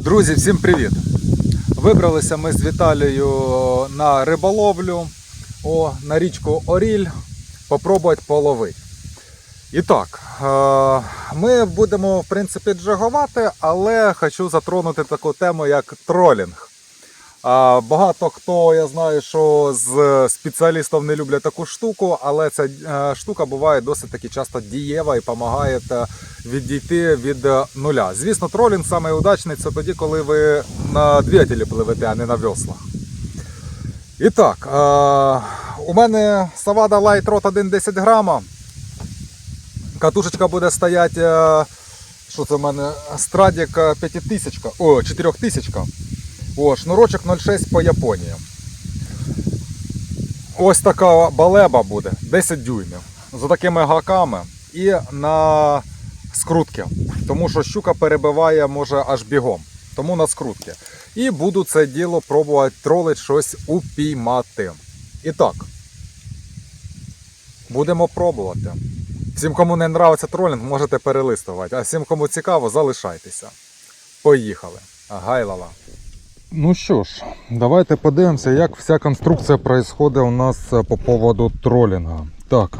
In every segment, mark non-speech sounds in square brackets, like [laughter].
Друзі, всім привіт! Вибралися ми з Віталією на риболовлю о, на річку Оріль попробувати половити. І так, е, ми будемо в принципі джагувати, але хочу затронути таку тему, як тролінг. Багато хто я знаю, що з спеціалістів не люблять таку штуку, але ця е, штука буває досить таки часто дієва і допомагає е, відійти від е, нуля. Звісно, тролінг удачний це тоді, коли ви на двигателі пливете, а не на веслах. І так, у мене Savada Light Rod 1,10 грама. Катушечка буде стояти. Що це в мене? Страдік 5000, о, 4000. О, шнурочок 0,6 по Японії. Ось така балеба буде, 10 дюймів. З такими гаками і на скрутки. Тому що щука перебиває може аж бігом. Тому на скрутки. І буду це діло пробувати тролити щось упіймати. І так. Будемо пробувати. Всім, кому не нравиться тролінг, можете перелистувати. А всім, кому цікаво, залишайтеся. Поїхали. Гайлала. Ну що ж, давайте подивимося, як вся конструкція відбувається у нас е, по поводу тролінга. Так.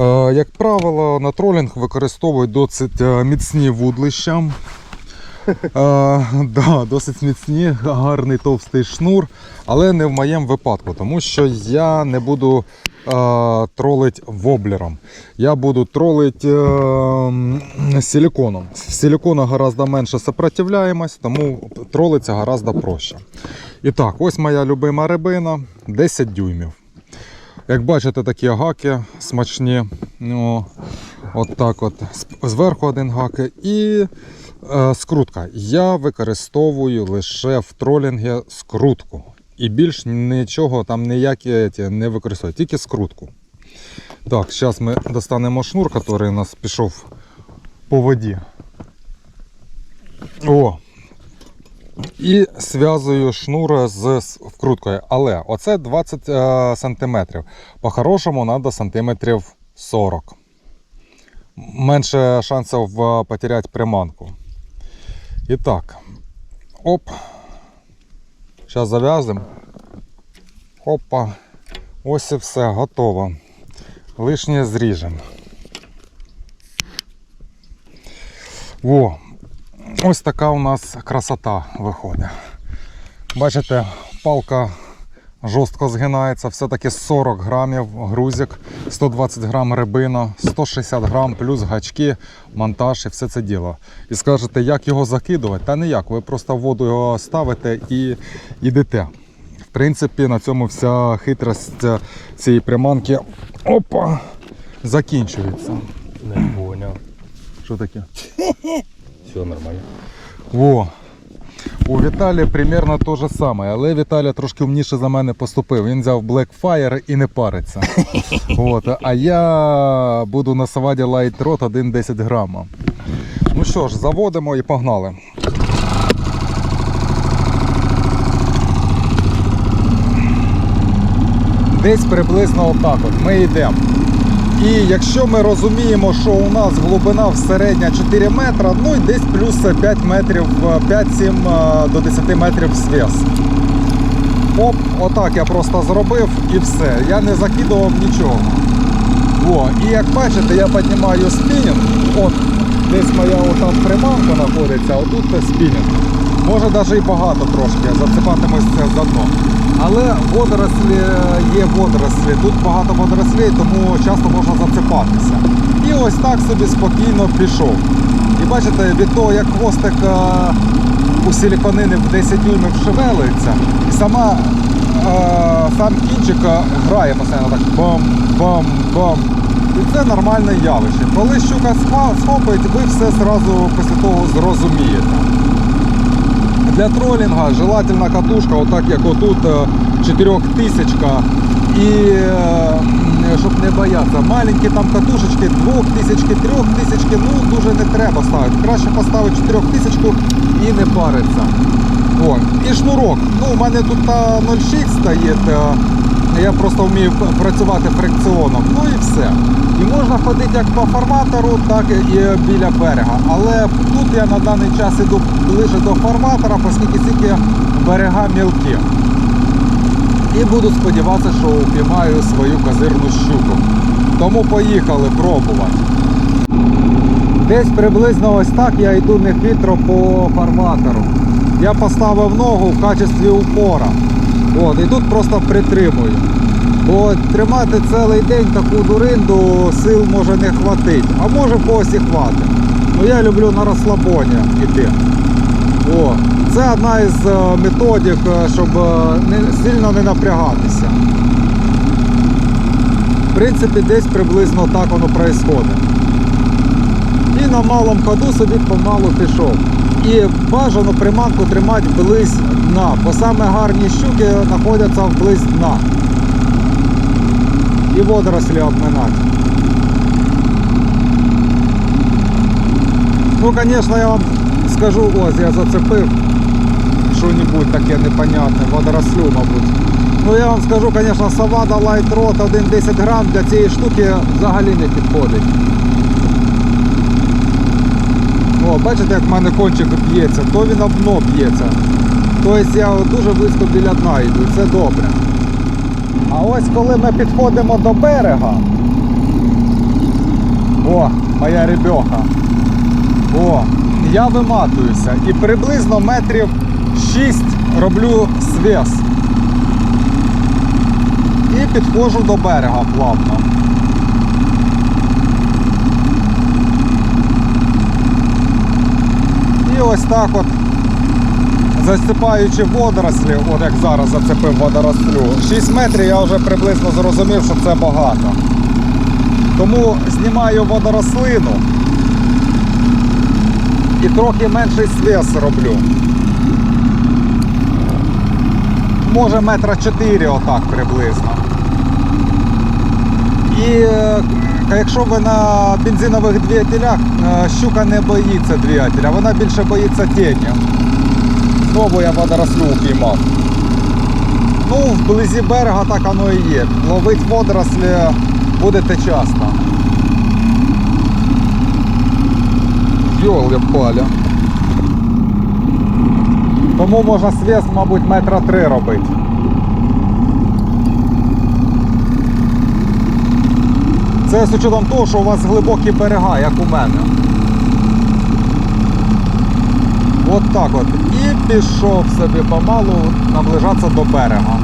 Е, як правило, на тролінг використовують досить е, міцні вудлища. [laughs] Е, да, досить міцні, гарний товстий шнур, але не в моєму випадку, тому що я не буду е, тролить воблером. Я буду тролить е, м, силиконом. Силикона гораздо менше сопротивляємось, тому тролиться гораздо проще. І так, ось моя любима рибина 10 дюймів. Як бачите, такі гаки смачні. Ну, от так от. Зверху один гак. І е, скрутка. Я використовую лише в тролінгі скрутку. І більш нічого там ніякі не використовую, тільки скрутку. Так, зараз ми достанемо шнур, який у нас пішов по воді. О! І зв'язую шнур з вкруткою. Але оце 20 е, сантиметрів. По-хорошому треба сантиметрів 40. Менше шансів е, потеряти приманку. І так. Оп. Зараз зав'язуємо. Опа. Ось і все, готово. Лишнє зріжемо. Во, Ось така у нас красота виходить. Бачите, палка жорстко згинається, все-таки 40 грамів грузик, 120 грам рибина, 160 грам плюс гачки, монтаж і все це діло. І скажете, як його закидувати? Та ніяк, ви просто в воду його ставите і йдете. В принципі, на цьому вся хитрость цієї приманки опа, закінчується. Не понял. Що таке? [laughs] Все нормально. Во. У Віталія примерно те же саме, але Віталій трошки умніше за мене поступив. Він взяв Blackfire і не париться. [laughs] От. А я буду на Savada Light Rod 1,10 грама. Ну що ж, заводимо і погнали. Десь приблизно отак от ми йдемо. І якщо ми розуміємо, що у нас глибина в середня 4 метра, ну і десь плюс 5 метрів, е, 5-7 до 10 метрів свес. Оп, отак я просто зробив і все. Я не закидував нічого. О, і як бачите, я піднімаю спінінг. От, десь моя отам приманка знаходиться, а отут спінінг. Може навіть і багато трошки, я зацепатимусь це за дно. Але водорослі є водорослі. Тут багато водорослей, тому часто можна зацепатися. І ось так собі спокійно пішов. І бачите, від того, як хвостик е, у силіконини в 10 дюймів шевелиться, і сама е, сам кінчик е, грає постійно так бам-бам-бам. І це нормальне явище. Коли щука схопить, ви все зразу після того зрозумієте. Для троллинга желательна катушка, отак як отут 4000 і е, щоб не боятися. Маленькі там катушечки 2000, 3000, ну дуже не треба ставити. Краще поставити 4000 і не париться. О, і шнурок. Ну, у мене тут 0,6 стоїть. Я просто вмію працювати фрикціоном. Ну і все. І можна ходити як по фарватеру, так і біля берега. Але тут я на даний час іду ближе до фарватера, оскільки тільки берега мілкі. І буду сподіватися, що упіймаю свою козирну щуку. Тому поїхали пробувати. Десь приблизно ось так я йду не хитро по фарватеру. Я поставив ногу в качестві упора. От, і тут просто притримую. Бо тримати цілий день таку дуринду сил може не хватить, а може когось і хватить. Ну я люблю на розслабоні йти. О, це одна із е, методик, е, щоб е, не, сильно не напрягатися. В принципі, десь приблизно так воно відбувається. І на малому ходу собі помалу пішов. І бажано приманку тримати вблизь дна, бо саме гарні щуки знаходяться вблизь дна. І водорослі обминати. Ну, звісно, я вам скажу, ось я зацепив що-небудь таке непонятне, водорослю, мабуть. Ну я вам скажу, звісно, Савада Rod 1,10 грам для цієї штуки взагалі не підходить. О, бачите, як в мене кончик б'ється, то він об дно б'ється. Тобто я дуже близько біля дна йду, це добре. А ось коли ми підходимо до берега. О, моя ребеха. О, я виматуюся і приблизно метрів 6 роблю свес. І підходжу до берега плавно. Ось так от, засипаючи водорослі, от як зараз зацепив водорослю, 6 метрів я вже приблизно зрозумів, що це багато. Тому знімаю водорослину і трохи менший свес роблю. Може метра 4 отак приблизно. І е, якщо ви на бензинових двигателях, е, щука не боїться двигателя, вона більше боїться тіні. Знову я водорослю упіймав. Ну, вблизі берега так воно і є. Ловить водорослі будете часто. Йоли паля. Тому можна свіст, мабуть, метра три робити. Це з учетом того, що у вас глибокі берега, як у мене. От так от. І пішов собі помалу наближатися до берега.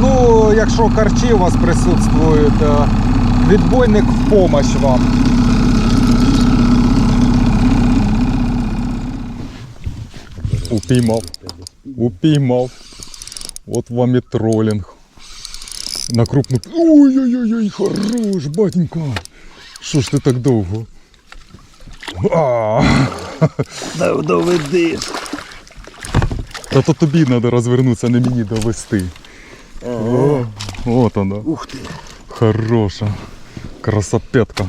Ну, якщо карчі у вас присутствують, е, відбойник в помощь вам. Упіймав. Упіймав. От вам і тролінг. На крупну. Ой-ой-ой, хорош, батенько. Що ж ти так довго? Да, доведи. Та то тобі треба розвернутися, не мені довести. О, от вона. Ух ти. Хороша. Красопетка.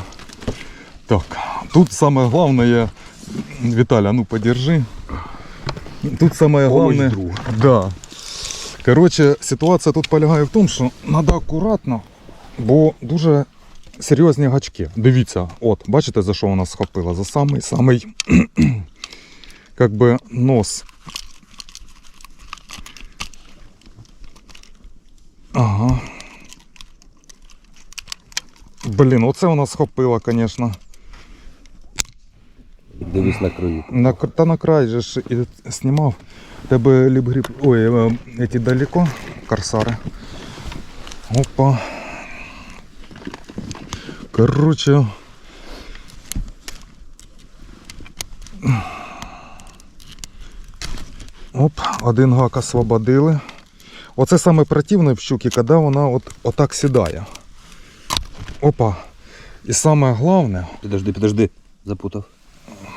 Так, тут самое главное, Виталя, ну подержи. Тут самое главное. Да. Короче, ситуація тут полягає в тому, що треба акуратно, бо дуже серйозні гачки. Дивіться, от, бачите, за що вона схопила? За самий самий [clears throat] как нос. Ага. Блін, оце вона схопила, звісно. Дивись на краю. На, та на край же ж і знімав. Тебе ліпгріп. Ой, е, эти далеко, корсари. Опа. Короче. Оп, один гак освободили. Оце саме противне в щуки, коли вона от, отак сідає. Опа. І саме головне, Підожди, підожди. Запутав.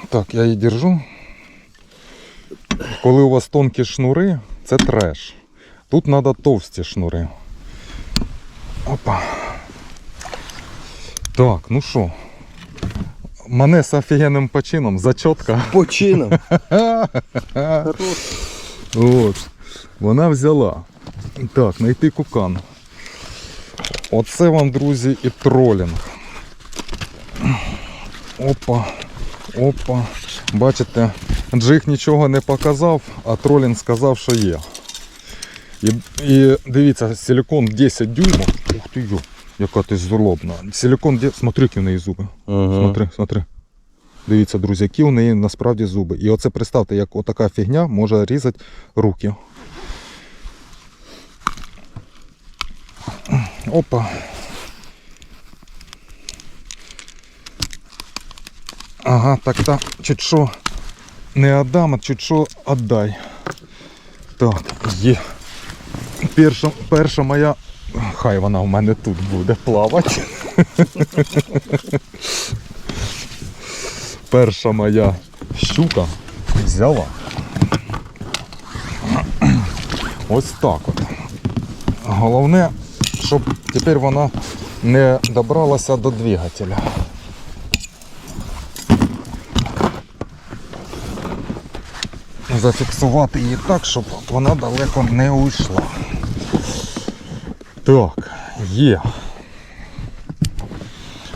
Так, я її держу. Коли у вас тонкі шнури, це треш. Тут треба товсті шнури. Опа. Так, ну що. Мене з офігенним почином, зачотка. Почином. От. Вона взяла. Так, знайти кукан. Оце вам, друзі, і тролінг. Опа, опа. Бачите, джиг нічого не показав, а тролінг сказав, що є. І, і дивіться, силикон 10 дюймов. Ух ти йо, яка ти злобна. Силикон 10... Смотри, які в неї зуби. Ага. Смотри, смотри. Дивіться, друзі, які у неї насправді зуби. І оце представте, як отака фігня може різати руки. Опа. Ага, так та чуть що не отдам, а чуть що отдай. Так, є. Перша, перша моя. Хай вона в мене тут буде плавати. [laughs] Перша моя щука взяла. Ось так от. Головне, щоб тепер вона не добралася до двигателя. Зафіксувати її так, щоб вона далеко не уйшла. Так, є.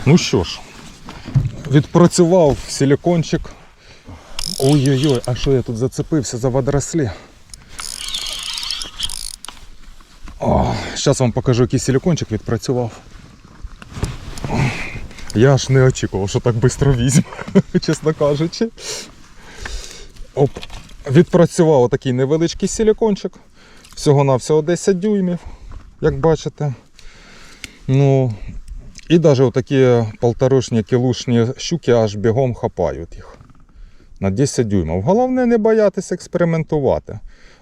Ну що ж, відпрацював силикончик. Ой-ой-ой, а що я тут зацепився за водорослі? Зараз вам покажу, який силикончик відпрацював. Я аж не очікував, що так швидко візьме, [laughs] чесно кажучи. Оп. Відпрацював отакий невеличкий силикончик. Всього-навсього 10 дюймів, як бачите. Ну, і навіть отакі полторушні кілушні щуки аж бігом хапають їх. На 10 дюймів. Головне не боятися експериментувати.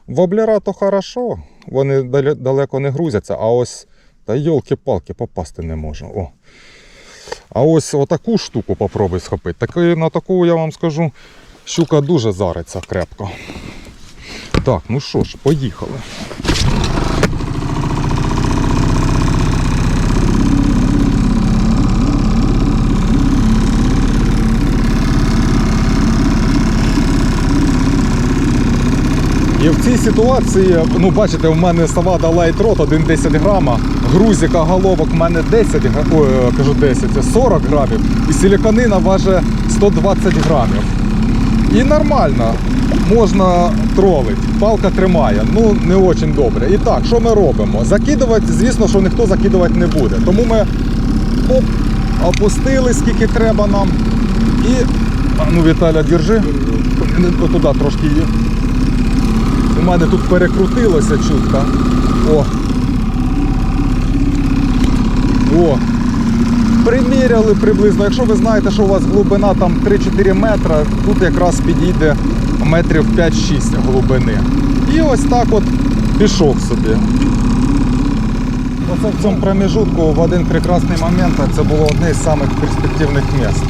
Воблера то хорошо, вони далеко не грузяться, а ось та йолки-палки попасти не можу. О. А ось отаку штуку попробуй схопити. Таки, на таку я вам скажу, щука дуже зариться крепко. Так, ну що ж, поїхали. І в цій ситуації, ну бачите, в мене Савада Rod 1,10 грама, грузика головок в мене 10, гра- ой, е, кажу 10, 40 грамів, і силіконина важить 120 грамів. І нормально, можна тролити, палка тримає, ну не дуже добре. І так, що ми робимо? Закидувати, звісно, що ніхто закидувати не буде. Тому ми оп, опустили, скільки треба нам. І, ну Віталя, держи, туди трошки її. У мене тут перекрутилося чутка. О. О. Приміряли приблизно. Якщо ви знаєте, що у вас глибина там 3-4 метра, тут якраз підійде метрів 5-6 глибини. І ось так от пішов собі. Оце в цьому проміжутку в один прекрасний момент це було одне з самих перспективних місць.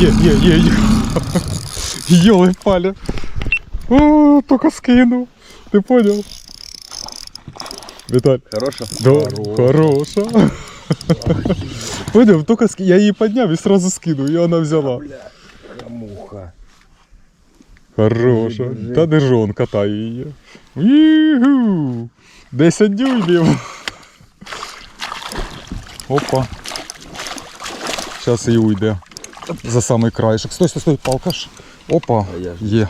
Є, є, є, є. [laughs] Йоли палі. О, тільки скинув. Ти поняв? Віталь. Хороша? Да, хороша. [laughs] Поняв, тільки ски... я її підняв і сразу скинув, і вона взяла. Бля, муха. Хороша. Та де ж он катає її. Іху. 10 дюймів. Опа. Зараз і уйде. За самий краєшок. Стой, стой, стой, палка ж. Опа. А я ж Є.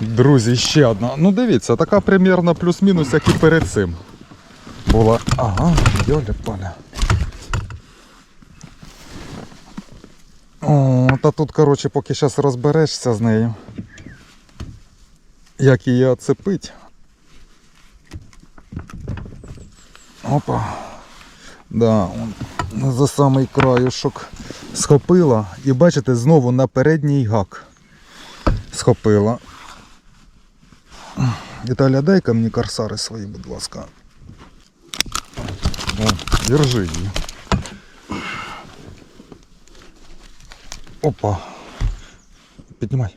Друзі, ще одна. Ну дивіться, така примірно плюс-мінус, як і перед цим. Була. Ага, йоля поля. О, та тут, коротше, поки зараз розберешся з нею. Як її оцепить. Опа. Да, он за самий краюшок схопила. І бачите, знову на передній гак схопила. Віталя, дай-ка мені корсари свої, будь ласка. О, держи її. Опа. Піднімай.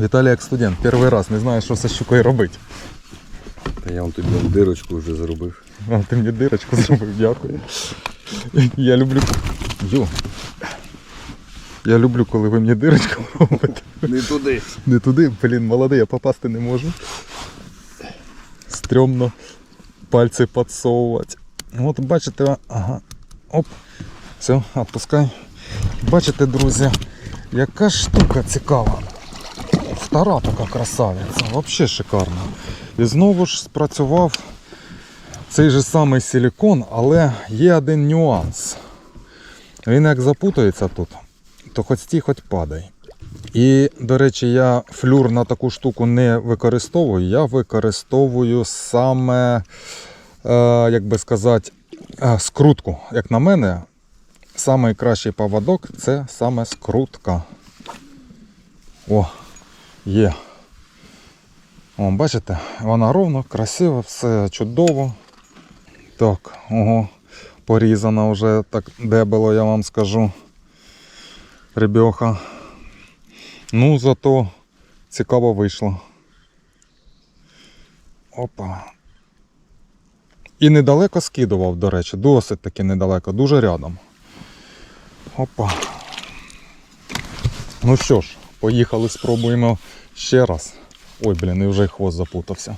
Віталій як студент, перший раз не знаю, що зі щукою робити. Та я вам тобі дирочку вже зробив. А, ти мені дирочку [laughs] зробив, дякую. Я люблю. Йо. Я люблю, коли ви мені дирочку [laughs] робите. Не туди. Не туди, блін, молодий, я попасти не можу. Стрьомно пальці підсовувати. От бачите, ага. Оп. Все, відпускай. Бачите, друзі, яка штука цікава. Стара така красавиця, взагалі шикарна. І знову ж спрацював цей же самий силікон, але є один нюанс. Він як запутається тут, то хоч стій, хоч падай. І, до речі, я флюр на таку штуку не використовую. Я використовую саме, е, як би сказати, е, скрутку. Як на мене, найкращий поводок це саме скрутка. О, є. О, бачите, вона ровно, красиво, все чудово. Так, ого, порізана вже так дебело, я вам скажу. Ребьоха. Ну, зато цікаво вийшло. Опа. І недалеко скидував, до речі, досить таки недалеко, дуже рядом. Опа. Ну що ж, поїхали, спробуємо ще раз. Ой, блін, і вже хвост запутався.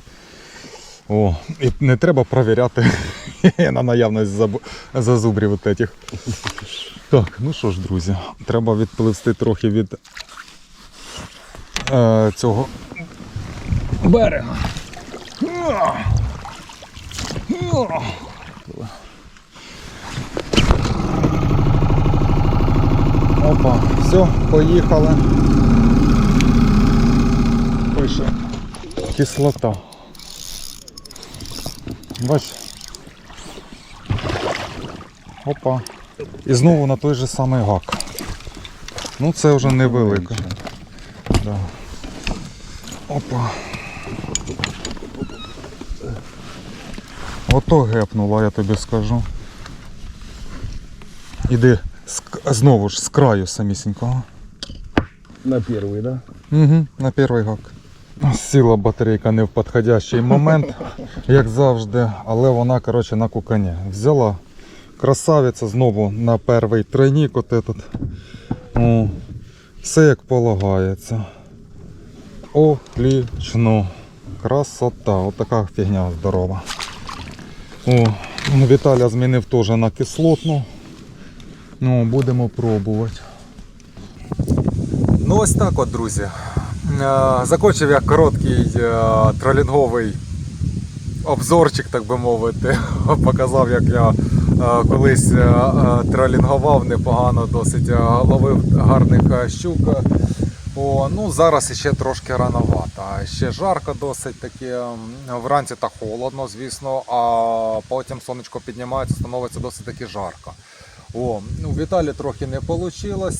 О, і не треба перевіряти [laughs] на наявність зазубрів этих. Так, ну що ж, друзі, треба відпливсти трохи від е, цього берега. Опа, все, поїхали. Пише кислота. Бач. Опа. І знову на той же самий гак. Ну це вже невелике. Да. Опа. Ото гепнула, я тобі скажу. Іди знову ж з краю самісінького. На перший, да? Угу, на перший гак. Сіла батарейка не в підходящий момент, як завжди, але вона, коротше, на кукані. Взяла красавиця знову на перший тройник от этот. О, все як полагається. Отлично. Красота. От така фігня здорова. О, Віталя змінив теж на кислотну. Ну, будемо пробувати. Ну ось так от, друзі. Е, Закончив я короткий е, тролінговий обзорчик, так би мовити. [laughs] Показав, як я е, колись тролінгував непогано, досить ловив гарних щук. О, ну зараз ще трошки рановато. Ще жарко досить таки. Вранці та холодно, звісно, а потім сонечко піднімається, становиться досить таки жарко. О, ну Віталі трохи не вийшло,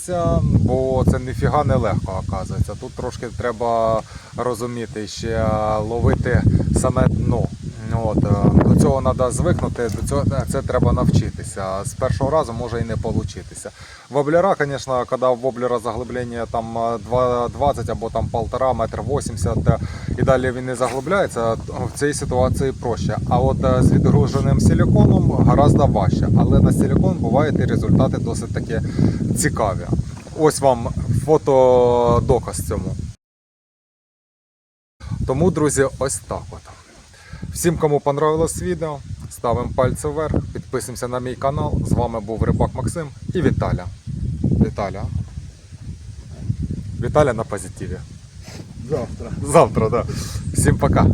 бо це ніфіга не легко, оказується. Тут трошки треба розуміти, ще ловити саме дно. От, е, до цього треба звикнути, до цього це треба навчитися. З першого разу може і не вийти. Воблера, звісно, коли в воблера заглиблення там е, 20 або там 1,5 метр 80 е, і далі він не заглибляється, в цій ситуації проще. А от е, з відгруженим силіконом гораздо важче. Але на силікон бувають і результати досить таки цікаві. Ось вам фотодоказ цьому. Тому, друзі, ось так от. Всім, кому понравилось відео, ставимо пальці вверх, підписуємося на мій канал. З вами був Рибак Максим і Віталя. Віталя. Віталя на позитиві. Завтра. Завтра, так. Да. Всім пока.